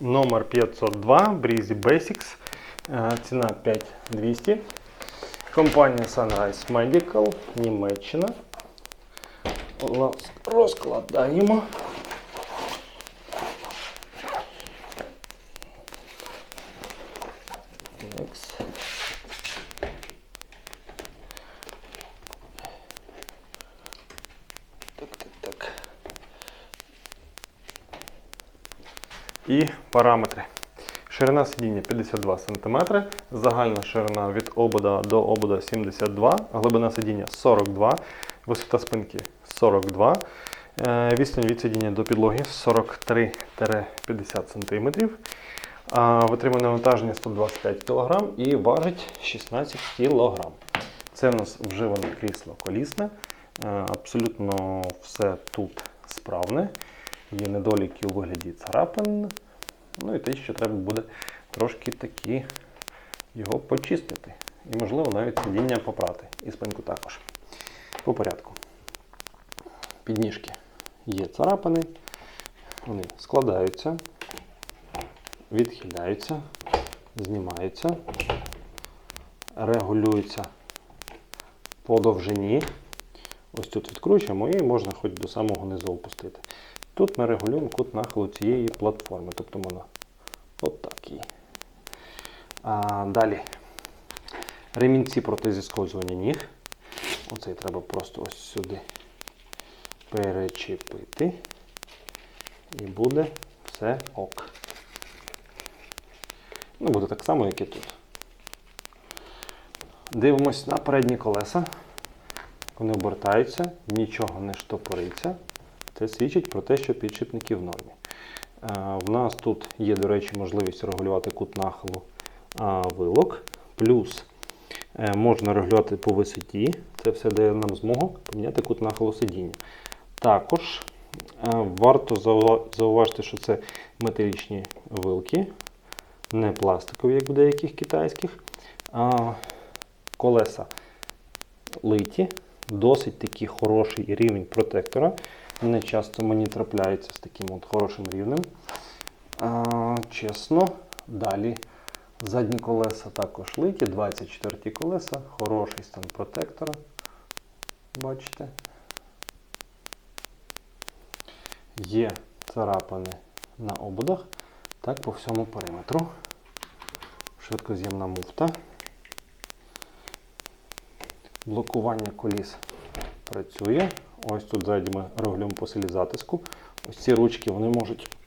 Номер 502 Breezy Basics. Е, Ціна 5200. Компанія Sunrise Medical, Німеччина. Лас- Розкладаємо. І параметри. Ширина сидіння 52 см, загальна ширина від обода до обода 72, глибина сидіння 42, висота спинки 42, е, відстань від сидіння до підлоги 43-50 см, витримане навантаження 125 кг і важить 16 кг. Це у нас вживане крісло колісне. Е, Абсолютно все тут справне. Є недоліки у вигляді царапин. Ну і те, що треба буде трошки таки його почистити. І, можливо, навіть сидіння попрати. І спинку також. По порядку. Підніжки є царапини, вони складаються, відхиляються, знімаються, регулюються по довжині. Ось тут відкручуємо і можна хоч до самого низу опустити. Тут ми регулюємо кут нахилу цієї платформи, тобто вона отак її. А, далі ремінці проти зісковзування ніг. Оцей треба просто ось сюди перечепити. І буде все ок. Ну, буде так само, як і тут. Дивимось на передні колеса. Вони обертаються, нічого не штопориться. Це свідчить про те, що підшипники в нормі. Е, В нас тут є, до речі, можливість регулювати кут нахилу вилок. Плюс е, можна регулювати по висоті. Це все дає нам змогу поміняти кут нахилу сидіння. Також е, варто зауважити, що це металічні вилки, не пластикові, як у деяких китайських. Колеса литі, досить такий хороший рівень протектора. Не часто мені трапляються з таким от хорошим рівнем. А, чесно, далі задні колеса також литі, 24 колеса, хороший стан протектора. Бачите? Є царапини на ободах, так по всьому периметру. Швидкоз'ємна муфта. Блокування коліс працює. Ось тут ззаді ми регулюємо по силі затиску. Ось ці ручки вони можуть.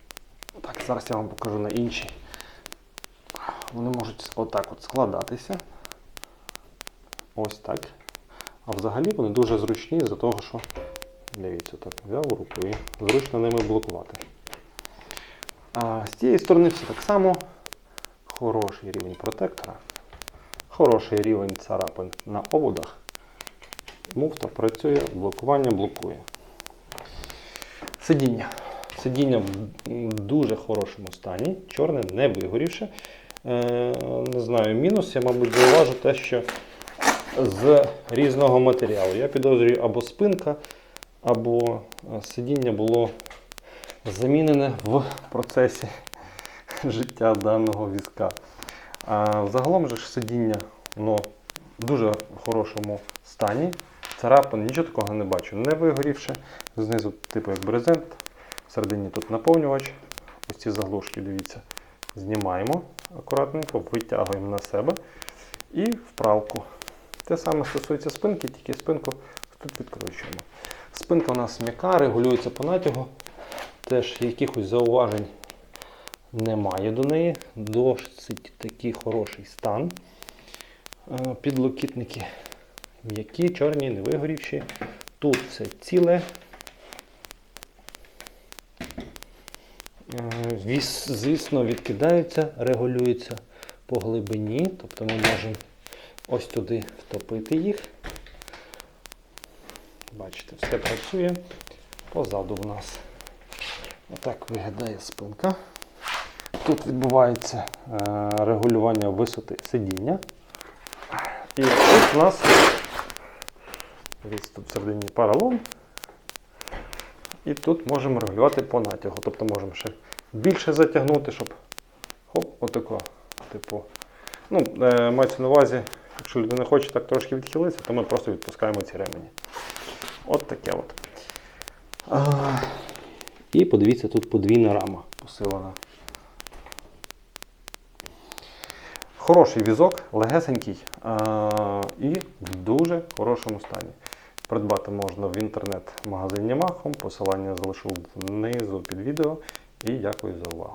Так, зараз я вам покажу на інші. Вони можуть отак от складатися. Ось так. А взагалі вони дуже зручні з-за того, що дивіться, так взяв руку і зручно ними блокувати. А з цієї сторони все так само. Хороший рівень протектора, хороший рівень царапин на ободах. Муфта працює, блокування блокує. Сидіння. Сидіння в дуже хорошому стані, чорне, не вигорівше. Не знаю, мінус, я, мабуть, зауважу те, що з різного матеріалу. Я підозрюю або спинка, або е, сидіння було замінене в процесі життя даного візка. А загалом же ж сидіння воно в дуже хорошому стані. Царапин, нічого такого не бачу. Не вигорівши. Знизу, типу як брезент. Всередині тут наповнювач. Ось ці заглушки, дивіться, знімаємо акуратненько, витягуємо на себе і в пралку. Те саме стосується спинки, тільки спинку тут відкручуємо. Спинка у нас м'яка, регулюється по натягу. Теж якихось зауважень немає до неї. Досить такий хороший стан. Е, Підлокітники м'які, чорні, не вигорівші. Тут все ціле. Е, віс- Звісно, відкидаються, регулюються по глибині, тобто ми можемо ось туди втопити їх. Бачите, все працює. Позаду в нас отак виглядає спинка. Тут відбувається е, регулювання висоти сидіння. І тут у нас дивіться, тут всередині поролон. І тут можемо регулювати по натягу. Тобто можемо ще більше затягнути, щоб хоп, отако. Типу. Ну, е, мається на увазі, якщо людина хоче так трошки відхилитися, то ми просто відпускаємо ці ремені. От таке от. А, і подивіться, тут подвійна рама посилена. Хороший візок, легесенький а, і в дуже хорошому стані. Придбати можна в інтернет-магазині Махом. Посилання залишу внизу під відео. І дякую за увагу.